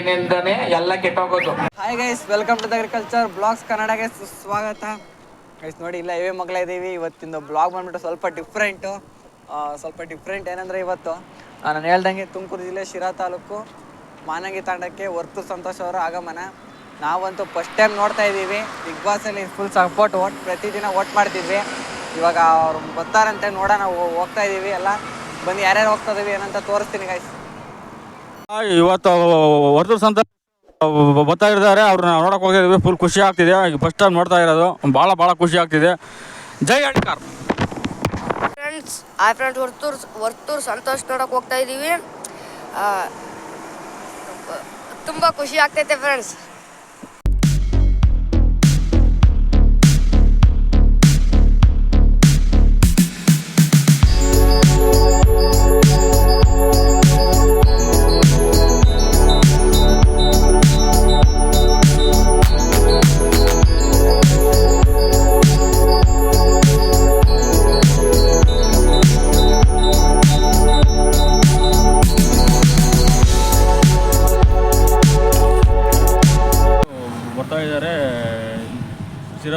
ನೀರಿನಿಂದನೇ ಎಲ್ಲ ಕೆಟ್ಟೋಗೋದು. Hi guys welcome to agriculture blogs ಕನ್ನಡಗೆ ಸ್ವಾಗತ guys ನೋಡಿ, ಇಲ್ಲ ಇವೇ ಮಗಳ ಇದ್ದೀವಿ. ಇವತ್ತಿಂದು ಬ್ಲಾಗ್ ಬಂದ್ಬಿಟ್ಟು ಸ್ವಲ್ಪ ಡಿಫ್ರೆಂಟು ಸ್ವಲ್ಪ ಡಿಫ್ರೆಂಟ್ ಏನಂದರೆ ಇವತ್ತು? ನಾನು ಹೇಳ್ದಂಗೆ ತುಮಕೂರು ಜಿಲ್ಲೆ ಶಿರಾ ತಾಲೂಕು, ಮಾನಂಗಿ ತಾಂಡಕ್ಕೆ ವರ್ತು ಸಂತೋಷ್ ಅವರ ಆಗಮನ. ನಾವಂತೂ ಫಸ್ಟ್ ಟೈಮ್ ನೋಡ್ತಾ ಇದ್ದೀವಿ. ಬಿಗ್ ಬಾಸಲ್ಲಿ ಫುಲ್ ಸಪೋರ್ಟ್ ಓಟ್ ಪ್ರತಿದಿನ ಓಟ್ ಮಾಡ್ತಿದ್ವಿ. ಇವಾಗ ಅವ್ರು ಬರ್ತಾರಂತೆ, ನೋಡೋಣ ಹೋಗ್ತಾ ಇದ್ದೀವಿ ಎಲ್ಲ. ಬಂದು ಯಾರ್ಯಾರು ಹೋಗ್ತಾ ಇದೀವಿ ಏನಂತ ತೋರಿಸ್ತೀನಿ ಗೈಸ್ ಇವತ್ತು ವರ್ತೂರ್ ಸಂತ ಬರ್ತಾ ಇದ್ದಾರೆ. ಅವ್ರನ್ನ ನೋಡಕ್ ಹೋಗಿದ್ವಿ ಫುಲ್ ಖುಷಿ ಆಗ್ತಿದೆ. ಫಸ್ಟ್ ಟೈಮ್ ನೋಡ್ತಾ ಇರೋದು. ಭಾಳ ಭಾಳ ಖುಷಿ ಆಗ್ತಿದೆ. ಜೈ Adkar friends hi friends Varthur Varthur Santosh ನೋಡಕ್ ಹೋಗ್ತಾ ಇದ್ದೀವಿ ತುಂಬ ಖುಷಿ ಆಗ್ತೈತೆ ಫ್ರೆಂಡ್ಸ್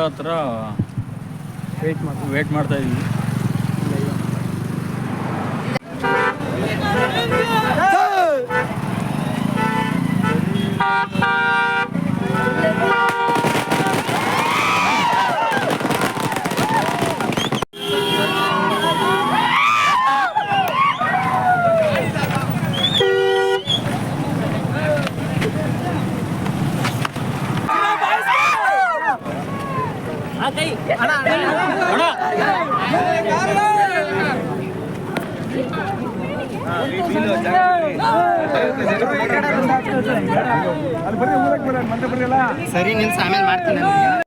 ಹತ್ರ ವೇಟ್ ಮಾಡಿ ವೇಟ್ ಆಮೇಲೆ ಇದ್ವಿ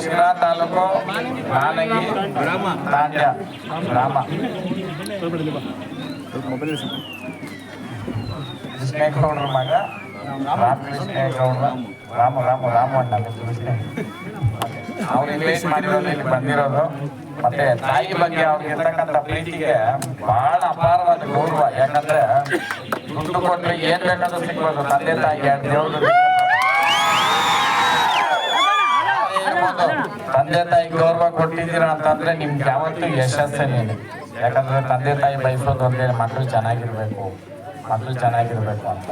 ಶಿರಾ ತಾಲೂಕು ಮಾನಗಿ ಗ್ರಾಮ ತಾಂಡ್ಯ ಗ್ರಾಮ ಕೃಷ್ಣೇಗೌಡ್ರ ಮಗ ರಾಮಕೃಷ್ಣೇಗೌಡ್ರ ರಾಮ ರಾಮ ರಾಮ ಅಣ್ಣ ಕೃಷ್ಣ ಅವ್ರು ಇಂಗ್ಲೀಷ್ ಮಾಡಿರೋದು ಇಲ್ಲಿ ಬಂದಿರೋದು. ಮತ್ತೆ ತಾಯಿ ಬಗ್ಗೆ ಅವ್ರಿಗೆ ಇರ್ತಕ್ಕಂಥ ಪ್ರೀತಿಗೆ ಬಹಳ ಅಪಾರವಾದ ಗೌರವ. ಯಾಕಂದ್ರೆ ದುಡ್ಡು ಕೊಟ್ರೆ ಏನ್ ಬೇಕಾದ್ರೂ ಸಿಗ್ಬೋದು. ತಂದೆ ತಾಯಿಗೆ ತಂದೆ ತಾಯಿ ಗೌರವ ಕೊಟ್ಟಿದ್ದೀರಾ ಅಂತಂದ್ರೆ ನಿಮ್ಗೆ ಯಾವತ್ತೂ ಯಶಸ್ಸೇನೇನು ಯಾಕಂದ್ರೆ ತಂದೆ ತಾಯಿ ಬಯಸೋದು ಅಂದ್ರೆ ಮಕ್ಕಳು ಚೆನ್ನಾಗಿರ್ಬೇಕು. ಮಕ್ಕಳು ಚೆನ್ನಾಗಿರ್ಬೇಕು ಅಂತ.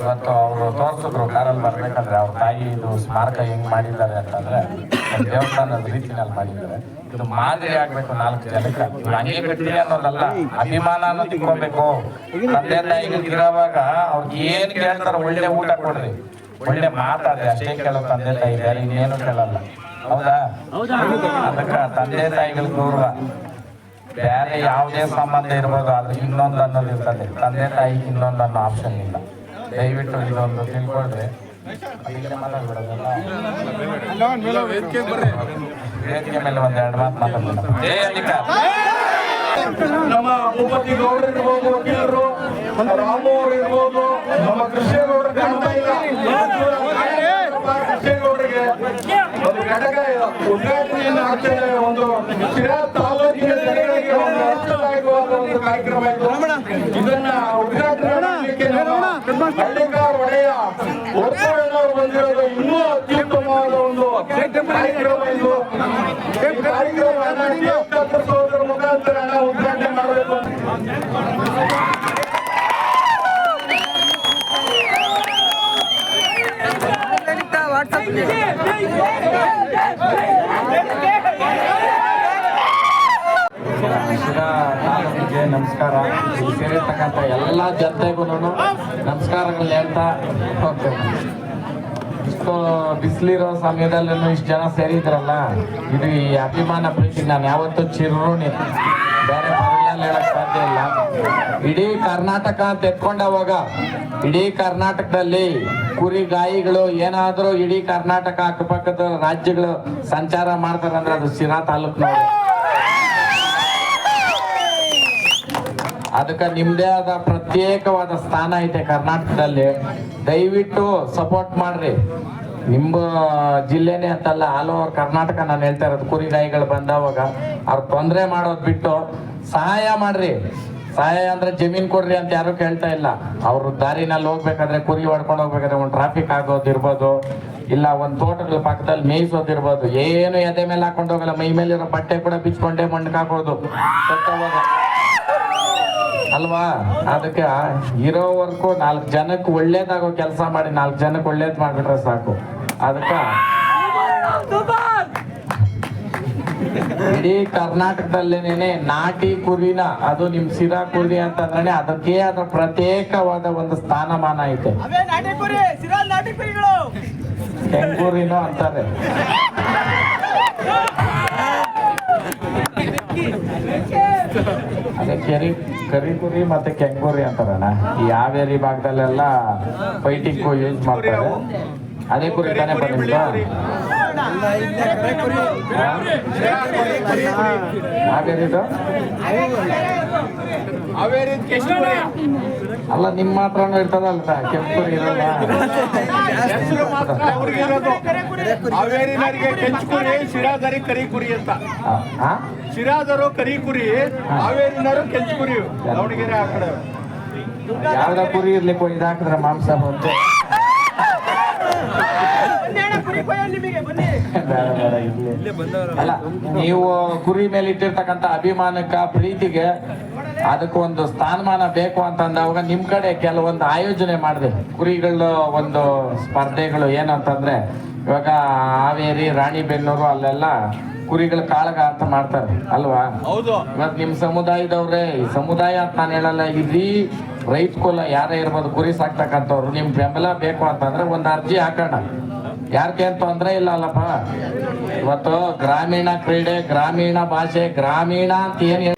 ಇವತ್ತು ಅವರು ತೋರಿಸಿದ್ರು ಕಾರಲ್ಲಿ ಬರ್ಬೇಕಂದ್ರೆ ಅವ್ರ ತಾಯಿ ಇದು ಸ್ಮಾರಕ ಹೆಂಗ್ ಮಾಡಿದ್ದಾರೆ ಅಂತಂದ್ರೆ ದೇವಸ್ಥಾನದ ರೀತಿನಲ್ಲಿ ಮಾಡಿದ್ದಾರೆ. ಇದು ಮಾದರಿ ಆಗ್ಬೇಕು ನಾಲ್ಕು ಜನಕ್ಕೆ. ಹಂಗೆ ಕಟ್ಟಿ ಅನ್ನೋದಲ್ಲ ಅಭಿಮಾನ ಅನ್ನೋದು ತಂದೆ ತಾಯಿಗೆ ಇರೋವಾಗ ಅವ್ರಿಗೆ ಏನ್ ಕೇಳ್ತಾರ ಒಳ್ಳೆ ಊಟ ಕೊಡ್ರಿ. ಒಳ್ಳೆ ಮಾತಾಡ್ರಿ ಅಷ್ಟೇ ಕೇಳೋ ತಂದೆ ತಾಯಿ ಬೇರೆ ಇನ್ನೇನು ಕೇಳಲ್ಲ. ಹೌದಾ? ಅದಕ್ಕ ತಂದೆ ತಾಯಿಗಳ ಗೌರವ. ಬೇರೆ ಯಾವುದೇ ಸಂಬಂಧ ಇರ್ಬೋದು ಆದ್ರೆ ಇನ್ನೊಂದು ಅನ್ನೋದು ಇರ್ತದೆ. ತಂದೆ ತಾಯಿಗೆ ಇನ್ನೊಂದು ಅನ್ನೋ ಆಪ್ಷನ್ ಇಲ್ಲ. ದಯವಿಟ್ಟು ಇದೊಂದು ತಿಳ್ಕೊಂಡ್ರೆ ಮಾತಾಡ್ಬಿಡೋದಲ್ಲ? ವೇದಿಕೆ ಮೇಲೆ ಒಂದ್ ಎರಡು ಮಾತು ಮಾತಾಡ್ಬೋದು. ನಮ್ಮ ಭೂಪತಿ ಗೌಡರು ಇರ್ಬೋದು ವಕೀಲರು ರಾಮು ಅವರು ಇರ್ಬೋದು ನಮ್ಮ ಕೃಷ್ಣೇಗೌಡರು ಕಾಣ್ತಾ ಕೃಷ್ಣೇಗೌಡರಿಗೆ ಒಂದು ಘಟಕ ಉದ್ಘಾಟನೆಯನ್ನು ಒಂದು ಶಿರಾ ತಾಲೂಕಿನ ಜನಗಳಿಗೆ ಒಂದು ಅರ್ಥದಾಯಕವಾದ ಒಂದು ಕಾರ್ಯಕ್ರಮ ಇದು ಇದನ್ನ ಉದ್ಘಾಟನೆ ಹಳ್ಳಿಕಾರ್ ಒಡೆಯ ಒಪ್ಪಳದವರು ಬಂದಿರೋದು ಇನ್ನೂ ಅತ್ಯುತ್ತಮವಾದ ಒಂದು ಕಾರ್ಯಕ್ರಮ ಇದು. ಈ ನಮಸ್ಕಾರ. ಸೇರಿರ್ತಕ್ಕಂಥ ಎಲ್ಲ ಜನತೆಗೂ ನಮಸ್ಕಾರಗಳು ಹೇಳ್ತಾ ಹೋಗ್ತೇವೆ ಇಷ್ಟು ಬಿಸಿಲಿರೋ ಸಮಯದಲ್ಲೂ ಇಷ್ಟು ಜನ ಸೇರಿದ್ರಲ್ಲ, ಇದು ಈ ಅಭಿಮಾನ ಪ್ರೀತಿ. ನಾನು ಯಾವತ್ತೂ ಚಿರುಣಿ ಬೇರೆ ಹೇಳಕ್ ಸಾಧ್ಯ ಇಲ್ಲ. ಇಡೀ ಕರ್ನಾಟಕ ಅಂತ ಎತ್ಕೊಂಡವಾಗ ಇಡೀ ಕರ್ನಾಟಕದಲ್ಲಿ ಕುರಿ ಗಾಯಿಗಳು ಏನಾದ್ರೂ ಇಡೀ ಕರ್ನಾಟಕ ಅಕ್ಕಪಕ್ಕದ ರಾಜ್ಯಗಳು ಸಂಚಾರ ಮಾಡ್ತಾರಂದ್ರೆ ಅದು ಸಿರಾ ತಾಲೂಕ್ನವ್ರು. ಅದಕ್ಕೆ ನಿಮ್ಮದೇ ಆದ ಪ್ರತ್ಯೇಕವಾದ ಸ್ಥಾನ ಐತೆ ಕರ್ನಾಟಕದಲ್ಲಿ. ದಯವಿಟ್ಟು ಸಪೋರ್ಟ್ ಮಾಡ್ರಿ. ನಿಮ್ಮ ಜಿಲ್ಲೆನೇ ಅಂತಲ್ಲ, ಆಲ್ ಓವರ್ ಕರ್ನಾಟಕ ನಾನು ಹೇಳ್ತಾ ಇರೋದು, ಕುರಿ ನಾಯಿಗಳು ಬಂದವಾಗ ಅವ್ರು ತೊಂದರೆ ಮಾಡೋದು ಬಿಟ್ಟು ಸಹಾಯ ಮಾಡ್ರಿ. ಸಹಾಯ ಅಂದ್ರೆ ಜಮೀನ್ ಕೊಡ್ರಿ ಅಂತ ಯಾರು ಕೇಳ್ತಾ ಇಲ್ಲ. ಅವರು ದಾರಿನಲ್ಲಿ ಹೋಗ್ಬೇಕಾದ್ರೆ ಕುರಿ ಹೊಡ್ಕೊಂಡು ಹೋಗ್ಬೇಕಾದ್ರೆ ಒಂದು ಟ್ರಾಫಿಕ್ ಆಗೋದಿರ್ಬೋದು ಇಲ್ಲ ಒಂದು ತೋಟಗಳ ಪಕ್ಕದಲ್ಲಿ ಮೇಯಿಸೋದಿರ್ಬೋದು ಏನು ಎದೆ ಮೇಲೆ ಹಾಕೊಂಡು ಹೋಗಲ್ಲ, ಮೈ ಮೇಲಿರೋ ಬಟ್ಟೆ ಕೂಡ ಬಿಚ್ಕೊಂಡೆ ಮಣ್ಣಕ್ಕೆ ಹಾಕೋದು. ಅಲ್ವಾ? ಅದಕ್ಕೆ ಇರೋವರೆಗೂ ನಾಲ್ಕು ಜನಕ್ಕೆ ಒಳ್ಳೇದಾಗೋ ಕೆಲಸ ಮಾಡಿ ನಾಲ್ಕು ಜನಕ್ಕೆ ಒಳ್ಳೇದು ಮಾಡ್ಬಿಟ್ರೆ ಸಾಕು. ಅದಕ್ಕೆ ಇಡೀ ಕರ್ನಾಟಕದಲ್ಲೇನೆ ನಾಟಿ ಕುರಿನ ಅದು ನಿಮ್ ಸಿರಾ ಕುರಿ ಅಂತಂದ್ರೆ ಅದಕ್ಕೆ ಅದ ಪ್ರತ್ಯೇಕವಾದ ಒಂದು ಸ್ಥಾನಮಾನ ಐತೆ. ಹೆಂಗೂರಿನೋ ಅಂತಾರೆ ಅದೇ ಕೆರಿ ಕರಿ ಕುರಿ ಮತ್ತೆ ಕೆಂಗುರಿ ಅಂತಾರಣ್ಣ. ಈ ಹಾವೇರಿ ಭಾಗದಲ್ಲೆಲ್ಲ ಫೈಟಿಂಗ್ ಯೂಸ್ ಮಾಡ್ತಾರೆ. ಅದೇ ಕುರಿ ತಾನೇ ಬಂದಿದ್ದು ಹಾವೇರಿದು ಅಲ್ಲ ನಿಮ್ಮ ಮಾತ್ರ ಇರ್ತದಲ್ಲ ಕೆಂಪು ಇರಲ್ಲ. ಅವ್ರಿಗೆ ಇರೋದು ಹಾವೇರಿನವರಿಗೆ ಕೆಂಚು ಕುರಿ ಶಿರಾದರಿ ಕರಿ ಕುರಿ ಅಂತ? ಶಿರಾದರು ಕರಿ ಕುರಿ ಹಾವೇರಿನರು ಕೆಂಚು ಕುರಿ ದಾವಣಗೆರೆ ಆ ಕಡೆ. ಯಾವ್ದ ಕುರಿ ಇರ್ಲಿಕ್ಕೆ ಇದಾಕಿದ್ರೆ ಹಾಕಿದ್ರೆ ಮಾಂಸ ಬಂತು. ಅಲ್ಲ ನೀವು ಕುರಿ ಮೇಲೆ ಇಟ್ಟಿರ್ತಕ್ಕಂಥ ಅಭಿಮಾನಕ್ಕ ಪ್ರೀತಿಗೆ ಅದಕ್ಕೊಂದು ಸ್ಥಾನಮಾನ ಬೇಕು ಅಂತಂದಾಗ ನಿಮ್ ಕಡೆ ಕೆಲವೊಂದು ಆಯೋಜನೆ ಮಾಡಿದೆ. ಕುರಿಗಳ ಒಂದು ಸ್ಪರ್ಧೆಗಳು ಏನಂತಂದ್ರೆ ಇವಾಗ ಹಾವೇರಿ ರಾಣಿಬೆನ್ನೂರು ಅಲ್ಲೆಲ್ಲ ಕುರಿಗಳ ಕಾಳಗ ಅಂತ ಮಾಡ್ತಾರೆ ಅಲ್ವಾ? ಹೌದು. ಇವತ್ತು ನಿಮ್ ಸಮುದಾಯದವ್ರೆ ಈ ಸಮುದಾಯ ಅಂತ ನಾನು ಹೇಳಲ್ಲ ಇಡೀ ರೈತ ಕುಲ ಯಾರೇ ಇರ್ಬೋದು ಕುರಿ ಸಾಕ್ತಕ್ಕಂಥವ್ರು ನಿಮ್ ಬೆಂಬಲ ಬೇಕು ಅಂತಂದ್ರೆ ಒಂದು ಅರ್ಜಿ ಹಾಕೋಣ. ಯಾರ್ಗೇನ್ ತೊಂದರೆ ಇಲ್ಲ ಅಲ್ಲಪ್ಪ ಇವತ್ತು ಗ್ರಾಮೀಣ ಕ್ರೀಡೆ, ಗ್ರಾಮೀಣ ಭಾಷೆ, ಗ್ರಾಮೀಣ ಅಂತ ಏನು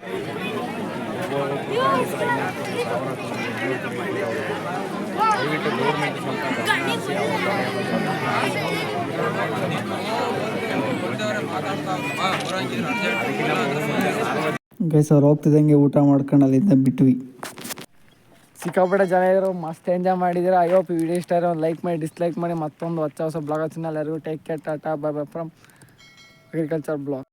ಗೈಸ್ ಅವ್ರು ಹೋಗ್ತಿದ್ದಂಗೆ ಊಟ ಮಾಡ್ಕೊಂಡು ಅಲ್ಲಿಂದ ಬಿಟ್ವಿ. ಸಿಕ್ಕಾಪಟ್ಟೆ ಜನ ಇದ್ರು, ಮಸ್ತ್ ಎಂಜಾಯ್ ಮಾಡಿದ್ರೆ. ಐ ಹೋಪ್ ವಿಡಿಯೋ ಇಷ್ಟ ಒಂದು ಲೈಕ್ ಮಾಡಿ ಡಿಸ್ಲೈಕ್ ಮಾಡಿ, ಮತ್ತೊಂದು ಹೊಸ ಹೊಸ ಬ್ಲಾಗ್ ಹಚ್ಚಿನ ಎಲ್ಲರಿಗೂ take care tata bye bye from agriculture blog